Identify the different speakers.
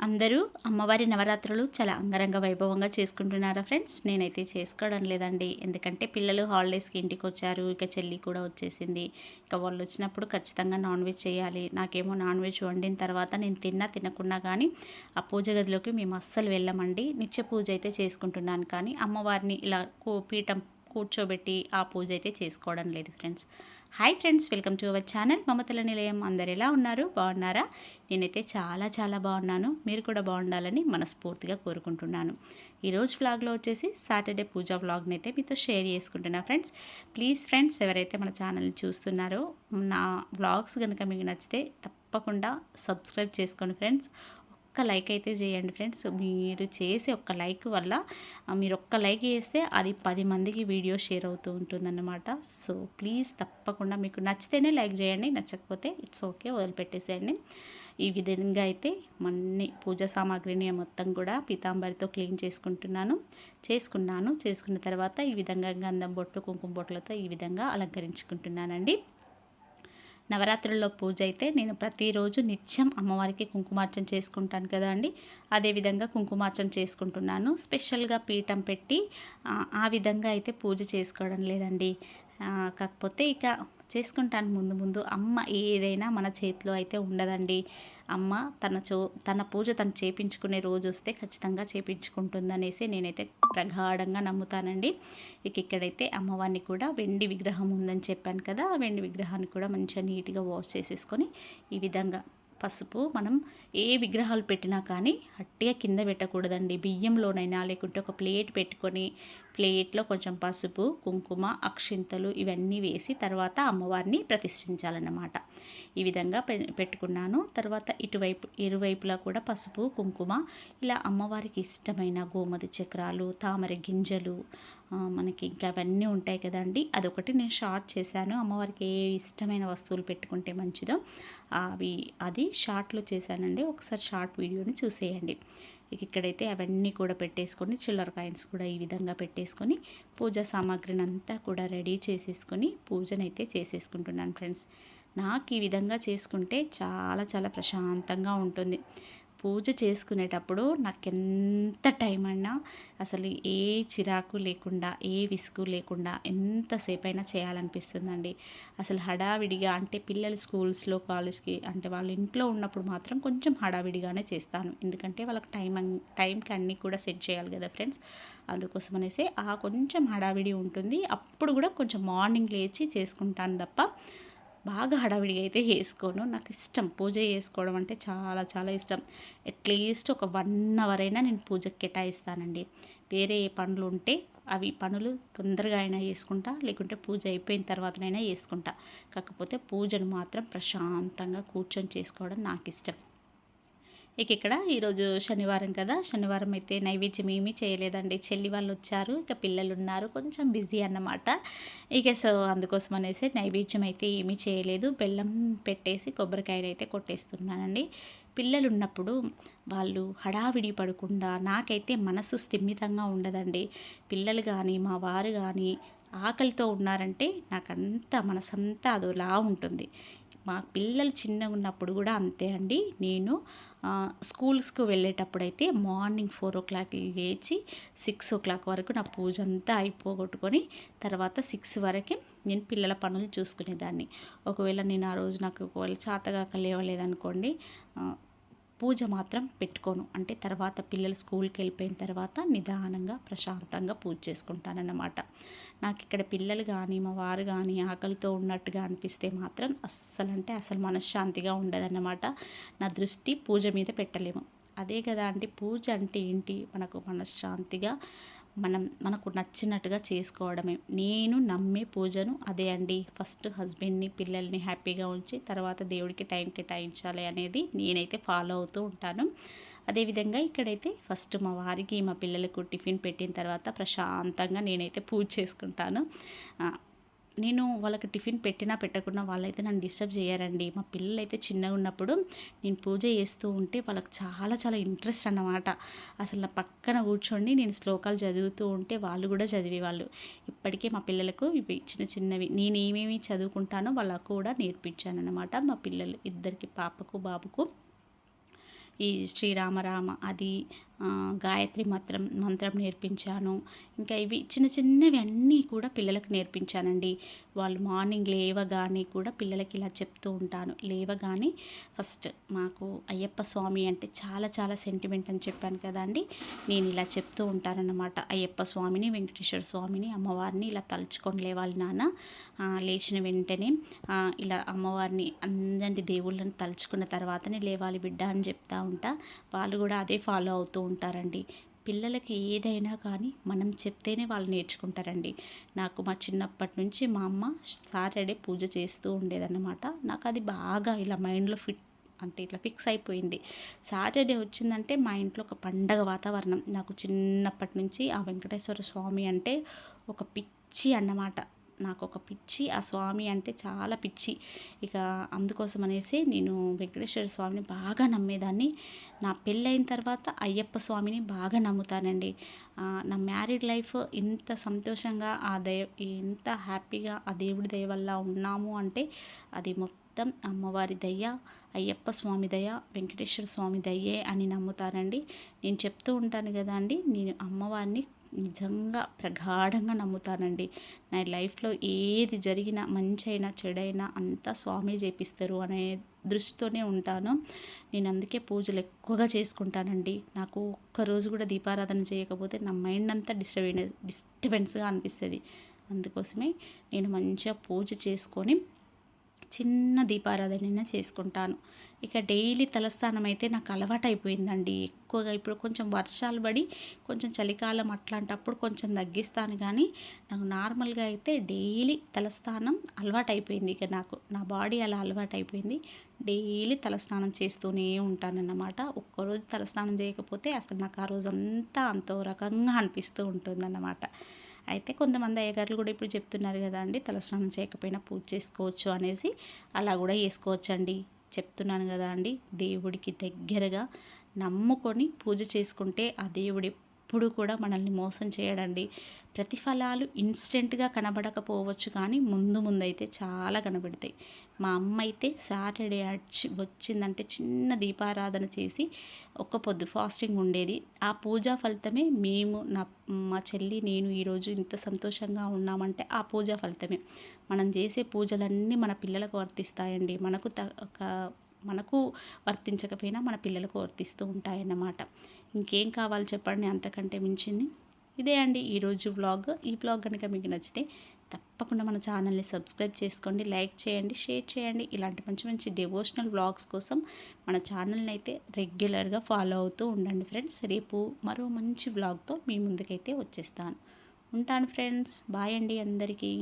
Speaker 1: అందరూ అమ్మవారి నవరాత్రులు చాలా అంగరంగ వైభవంగా చేసుకుంటున్నారా ఫ్రెండ్స్? నేనైతే చేసుకోవడం లేదండి. ఎందుకంటే పిల్లలు హాలిడేస్కి ఇంటికి వచ్చారు ఇక చెల్లి కూడా వచ్చేసింది. ఇక వాళ్ళు వచ్చినప్పుడు ఖచ్చితంగా నాన్ వెజ్ చేయాలి. నాకేమో నాన్ వెజ్ వండిన తర్వాత నేను తిన్నా తినకున్నా కానీ ఆ పూజ గదిలోకి మేము అస్సలు వెళ్ళమండి. నిత్య పూజ అయితే చేసుకుంటున్నాను కానీ అమ్మవారిని ఇలా పీఠం కూర్చోబెట్టి ఆ పూజ అయితే చేసుకోవడం లేదు friends. Hi friends welcome to our channel. మమతల నిలయం అందరు ఎలా ఉన్నారు? బాగున్నారా? నేనైతే చాలా చాలా బాగున్నాను. మీరు కూడా బాగుండాలని మనస్ఫూర్తిగా కోరుకుంటున్నాను. ఈరోజు వ్లాగ్లో వచ్చేసి సాటర్డే పూజా వ్లాగ్ని అయితే మీతో షేర్ చేసుకుంటున్నా ఫ్రెండ్స్. ప్లీజ్ ఫ్రెండ్స్ ఎవరైతే మన ఛానల్ని చూస్తున్నారో నా వ్లాగ్స్ కనుక మీకు నచ్చితే తప్పకుండా సబ్స్క్రైబ్ చేసుకోండి ఫ్రెండ్స్. ఒక్క లైక్ అయితే చేయండి ఫ్రెండ్స్. మీరు చేసే ఒక్క లైక్ వల్ల మీరు ఒక్క లైక్ చేస్తే అది పది మందికి వీడియో షేర్ అవుతూ ఉంటుందన్నమాట. సో ప్లీజ్ తప్పకుండా మీకు నచ్చితేనే లైక్ చేయండి నచ్చకపోతే ఇట్స్ ఓకే వదిలిపెట్టేసేయండి. ఈ విధంగా అయితే మన్ని పూజ సామాగ్రిని మొత్తం కూడా పీతాంబరితో క్లీన్ చేసుకుంటున్నాను. చేసుకున్నాను. చేసుకున్న తర్వాత ఈ విధంగా గంధం బొట్లు కుంకుమ బొట్లతో ఈ విధంగా అలంకరించుకుంటున్నానండి. నవరాత్రుల్లో పూజ అయితే నేను ప్రతిరోజు నిత్యం అమ్మవారికి కుంకుమార్చన చేసుకుంటాను కదా అండి. అదేవిధంగా కుంకుమార్చన చేసుకుంటున్నాను. స్పెషల్గా పీఠం పెట్టి ఆ విధంగా అయితే పూజ చేసుకోవడం లేదండి. కాకపోతే ఇక చేసుకుంటాను ముందు ముందు. అమ్మ ఏదైనా మన చేతిలో అయితే ఉండదండి. అమ్మ తన చో తన పూజ తను చేపించుకునే రోజు వస్తే ఖచ్చితంగా చేపించుకుంటుందనేసి నేనైతే ప్రగాఢంగా నమ్ముతానండి. ఇక ఇక్కడైతే అమ్మవారిని కూడా వెండి విగ్రహం ఉందని చెప్పాను కదా వెండి విగ్రహాన్ని కూడా మంచిగా నీట్గా వాష్ చేసేసుకొని ఈ విధంగా పసుపు మనం ఏ విగ్రహాలు పెట్టినా కానీ అట్టిగా కింద పెట్టకూడదండి. బియ్యంలోనైనా లేకుంటే ఒక ప్లేట్ పెట్టుకొని ప్లేట్లో కొంచెం పసుపు కుంకుమ అక్షింతలు ఇవన్నీ వేసి తర్వాత అమ్మవారిని ప్రతిష్ఠించాలన్నమాట. ఈ విధంగా పెట్టుకున్నాను. తర్వాత ఇటువైపు ఇరువైపులా కూడా పసుపు కుంకుమ ఇలా అమ్మవారికి ఇష్టమైన గోమతి చక్రాలు తామర గింజలు మనకి ఇంకా అవన్నీ ఉంటాయి కదండి. అదొకటి నేను షార్ట్ చేశాను. అమ్మవారికి ఏ ఇష్టమైన వస్తువులు పెట్టుకుంటే మంచిదో అవి అది షార్ట్లో చేశానండి. ఒకసారి షార్ట్ వీడియోని చూసేయండి. ఇక ఇక్కడైతే అవన్నీ కూడా పెట్టేసుకొని చిల్లర కాయిన్స్ కూడా ఈ విధంగా పెట్టేసుకొని పూజా సామాగ్రిని అంతా కూడా రెడీ చేసేసుకొని పూజనైతే చేసేసుకుంటున్నాను ఫ్రెండ్స్. నాకు ఈ విధంగా చేసుకుంటే చాలా చాలా ప్రశాంతంగా ఉంటుంది. పూజ చేసుకునేటప్పుడు నాకు ఎంత టైం అన్నా అసలు ఏ చిరాకు లేకుండా ఏ విసుగు లేకుండా ఎంతసేపు అయినా చేయాలనిపిస్తుందండి. అసలు హడావిడిగా అంటే పిల్లలు స్కూల్స్లో కాలేజ్కి అంటే వాళ్ళ ఇంట్లో ఉన్నప్పుడు మాత్రం కొంచెం హడావిడిగానే చేస్తాను. ఎందుకంటే వాళ్ళకి టైం టైంకి అన్నీ కూడా సెట్ చేయాలి కదా ఫ్రెండ్స్. అందుకోసం అనేసి ఆ కొంచెం హడావిడి ఉంటుంది. అప్పుడు కూడా కొంచెం మార్నింగ్ లేచి చేసుకుంటాను తప్ప బాగా హడావిడిగా అయితే చేసుకోను. నాకు ఇష్టం పూజ చేసుకోవడం అంటే చాలా చాలా ఇష్టం. అట్లీస్ట్ ఒక వన్ అవర్ అయినా నేను పూజకి కేటాయిస్తానండి. వేరే ఏ పనులు ఉంటే అవి పనులు తొందరగా అయినా చేసుకుంటా లేకుంటే పూజ అయిపోయిన తర్వాతనైనా చేసుకుంటా. కాకపోతే పూజను మాత్రం ప్రశాంతంగా కూర్చొని చేసుకోవడం నాకు ఇష్టం ఇక ఇక్కడ ఈరోజు శనివారం కదా. శనివారం అయితే నైవేద్యం ఏమీ చేయలేదండి. చెల్లి వాళ్ళు వచ్చారు. ఇక పిల్లలు ఉన్నారు. కొంచెం బిజీ అన్నమాట. ఇక సో అందుకోసం అనేసి నైవేద్యం అయితే ఏమీ చేయలేదు. బెల్లం పెట్టేసి కొబ్బరికాయలు అయితే కొట్టేస్తున్నానండి. పిల్లలు ఉన్నప్పుడు వాళ్ళు హడావిడి పడకుండా నాకైతే మనసు స్థిమితంగా ఉండదండి. పిల్లలు కానీ మా వారు కానీ ఆకలితో ఉన్నారంటే నాకంతా మనసంతా అదోలా ఉంటుంది. మా పిల్లలు చిన్నగా ఉన్నప్పుడు కూడా అంతే అండి. నేను స్కూల్స్కి వెళ్ళేటప్పుడు అయితే మార్నింగ్ ఫోర్ ఓ క్లాక్ లేచి సిక్స్ ఓ క్లాక్ వరకు నా పూజ అంతా అయిపోగొట్టుకొని తర్వాత సిక్స్ వరకు నేను పిల్లల పనులు చూసుకునేదాన్ని. ఒకవేళ నేను ఆ రోజు నాకు ఒకవేళ చాతగాక లేవలేదనుకోండి పూజ మాత్రం పెట్టుకోను. అంటే తర్వాత పిల్లలు స్కూల్కి వెళ్ళిపోయిన తర్వాత నిదానంగా ప్రశాంతంగా పూజ చేసుకుంటానన్నమాట. నాకు ఇక్కడ పిల్లలు కానీ మా వారు కానీ ఆకలితో ఉన్నట్టుగా అనిపిస్తే మాత్రం అస్సలు అంటే అసలు మనశ్శాంతిగా ఉండదన్నమాట. నా దృష్టి పూజ మీద పెట్టలేము. అదే కదా అంటే పూజ అంటే ఏంటి? మనకు మనశ్శాంతిగా మనం మనకు నచ్చినట్టుగా చేసుకోవడమే. నేను నమ్మే పూజను అదే అండి. ఫస్ట్ హస్బెండ్ని పిల్లల్ని హ్యాపీగా ఉంచి తర్వాత దేవుడికి టైం కేటాయించాలి అనేది నేనైతే ఫాలో అవుతూ ఉంటాను. అదేవిధంగా ఇక్కడైతే ఫస్ట్ మా వారికి మా పిల్లలకు టిఫిన్ పెట్టిన తర్వాత ప్రశాంతంగా నేనైతే పూజ చేసుకుంటాను. నేను వాళ్ళకి టిఫిన్ పెట్టినా పెట్టకుండా వాళ్ళైతే నన్ను డిస్టర్బ్ చేయరండి. మా పిల్లలు అయితే చిన్నగా ఉన్నప్పుడు నేను పూజ చేస్తూ ఉంటే వాళ్ళకి చాలా చాలా ఇంట్రెస్ట్ అన్నమాట. అసలు నా పక్కన కూర్చోండి నేను శ్లోకాలు చదువుతూ ఉంటే వాళ్ళు కూడా చదివేవాళ్ళు. ఇప్పటికే మా పిల్లలకు ఇవి చిన్న చిన్నవి. నేను ఏమేమి చదువుకుంటానో వాళ్ళకు కూడా నేర్పించాను అనమాట మా పిల్లలు ఇద్దరికి పాపకు బాబుకు ఈ శ్రీరామరామ అది గాయత్రి మంత్రం మంత్రం నేర్పించాను. ఇంకా ఇవి చిన్న చిన్నవి అన్నీ కూడా పిల్లలకు నేర్పించానండి. వాళ్ళు మార్నింగ్ లేవగానే కూడా పిల్లలకి ఇలా చెప్తూ ఉంటాను. లేవగానే ఫస్ట్ మాకు అయ్యప్ప స్వామి అంటే చాలా చాలా సెంటిమెంట్ అని చెప్పాను కదండి నేను ఇలా చెప్తూ ఉంటానన్నమాట. అయ్యప్ప స్వామిని వెంకటేశ్వర స్వామిని అమ్మవారిని ఇలా తలుచుకొని లేవాలి నాన్న. లేచిన వెంటనే ఇలా అమ్మవారిని అందరి దేవుళ్ళని తలుచుకున్న తర్వాతనే లేవాలి బిడ్డ అని చెప్తా ఉంటా. వాళ్ళు కూడా అదే ఫాలో అవుతూ ఉంటారండి. పిల్లలకి ఏదైనా కానీ మనం చెప్తేనే వాళ్ళు నేర్చుకుంటారండి. నాకు మా చిన్నప్పటి నుంచి మా అమ్మ సాటర్డే పూజ చేస్తూ ఉండేదన్నమాట. నాకు అది బాగా ఇలా మైండ్లో ఫిట్ అంటే ఇట్లా ఫిక్స్ అయిపోయింది. సాటర్డే వచ్చిందంటే మా ఇంట్లో ఒక పండగ వాతావరణం. నాకు చిన్నప్పటి నుంచి ఆ వెంకటేశ్వర స్వామి అంటే ఒక పిచ్చి అన్నమాట. నాకు ఒక పిచ్చి ఆ స్వామి అంటే చాలా పిచ్చి. ఇక అందుకోసం అనేసి నేను వెంకటేశ్వర స్వామిని బాగా నమ్మేదాన్ని. నా పెళ్ళైన తర్వాత అయ్యప్ప స్వామిని బాగా నమ్ముతానండి. నా మ్యారీడ్ లైఫ్ ఇంత సంతోషంగా ఆ దైవ ఇంత హ్యాపీగా ఆ దేవుడి దయ వల్ల ఉన్నాము అంటే అది మొత్తం అమ్మవారి దయ అయ్యప్ప స్వామి దయ వెంకటేశ్వర స్వామి దయ్యే అని నమ్ముతానండి. నేను చెప్తూ ఉంటాను కదా అండి నేను అమ్మవారిని నిజంగా ప్రగాఢంగా నమ్ముతానండి. నా లైఫ్లో ఏది జరిగినా మంచి అయినా చెడైనా అంతా స్వామి చేపిస్తారు అనే దృష్టితోనే ఉంటాను. నేను అందుకే పూజలు ఎక్కువగా చేసుకుంటానండి. నాకు ఒక్కరోజు కూడా దీపారాధన చేయకపోతే నా మైండ్ అంతా డిస్టర్బెన్ డిస్టర్బెన్స్గా అనిపిస్తుంది. అందుకోసమే నేను మంచిగా పూజ చేసుకొని చిన్న దీపారాధన చేసుకుంటాను. ఇక డైలీ తలస్నానం అయితే నాకు అలవాటు అయిపోయిందండి ఎక్కువగా ఇప్పుడు కొంచెం వర్షాలు పడి కొంచెం చలికాలం అట్లాంటప్పుడు కొంచెం తగ్గిస్తాను కానీ నాకు నార్మల్గా అయితే డైలీ తలస్నానం అలవాటు అయిపోయింది ఇక నాకు నా బాడీ అలా అలవాటు అయిపోయింది డైలీ తలస్నానం చేస్తూనే ఉంటానన్నమాట. ఒక్కరోజు తలస్నానం చేయకపోతే అసలు నాకు ఆ రోజు అంతా అంతో రకంగా అనిపిస్తూ ఉంటుందన్నమాట. అయితే కొంతమంది అయ్యగారులు కూడా ఇప్పుడు చెప్తున్నారు కదా అండి తలస్నానం చేయకపోయినా పూజ చేసుకోవచ్చు అనేసి. అలా కూడా చేసుకోవచ్చు అండి చెప్తున్నాను కదా అండి దేవుడికి దగ్గరగా నమ్ముకొని పూజ చేసుకుంటే ఆ దేవుడు ఎప్పుడు కూడా మనల్ని మోసం చేయడండి. ప్రతిఫలాలు ఇన్స్టెంట్గా కనబడకపోవచ్చు కానీ ముందు ముందు అయితే చాలా కనబడతాయి. మా అమ్మ అయితే సాటర్డే వచ్చి వచ్చిందంటే చిన్న దీపారాధన చేసి ఒక్క పొద్దు ఫాస్టింగ్ ఉండేది. ఆ పూజా ఫలితమే మేము నా మా చెల్లి నేను ఈరోజు ఇంత సంతోషంగా ఉన్నామంటే ఆ పూజా ఫలితమే. మనం చేసే పూజలన్నీ మన పిల్లలకు వర్తిస్తాయండి. మనకు త ఒక మనకు వర్తించకపోయినా మన పిల్లలకు వర్తిస్తూ ఉంటాయన్నమాట. ఇంకేం కావాలి చెప్పండి? అంతకంటే మించింది. ఇదే అండి ఈరోజు వ్లాగ్. ఈ వ్లాగ్ కనుక మీకు నచ్చితే తప్పకుండా మన ఛానల్ని సబ్స్క్రైబ్ చేసుకోండి లైక్ చేయండి షేర్ చేయండి. ఇలాంటి మంచి మంచి డివోషనల్ వ్లాగ్స్ కోసం మన ఛానల్ని అయితే రెగ్యులర్గా ఫాలో అవుతూ ఉండండి ఫ్రెండ్స్. రేపు మరో మంచి వ్లాగ్తో మీ ముందుకైతే వచ్చేస్తాను. ఉంటాను ఫ్రెండ్స్. బాయ్ అండి అందరికీ.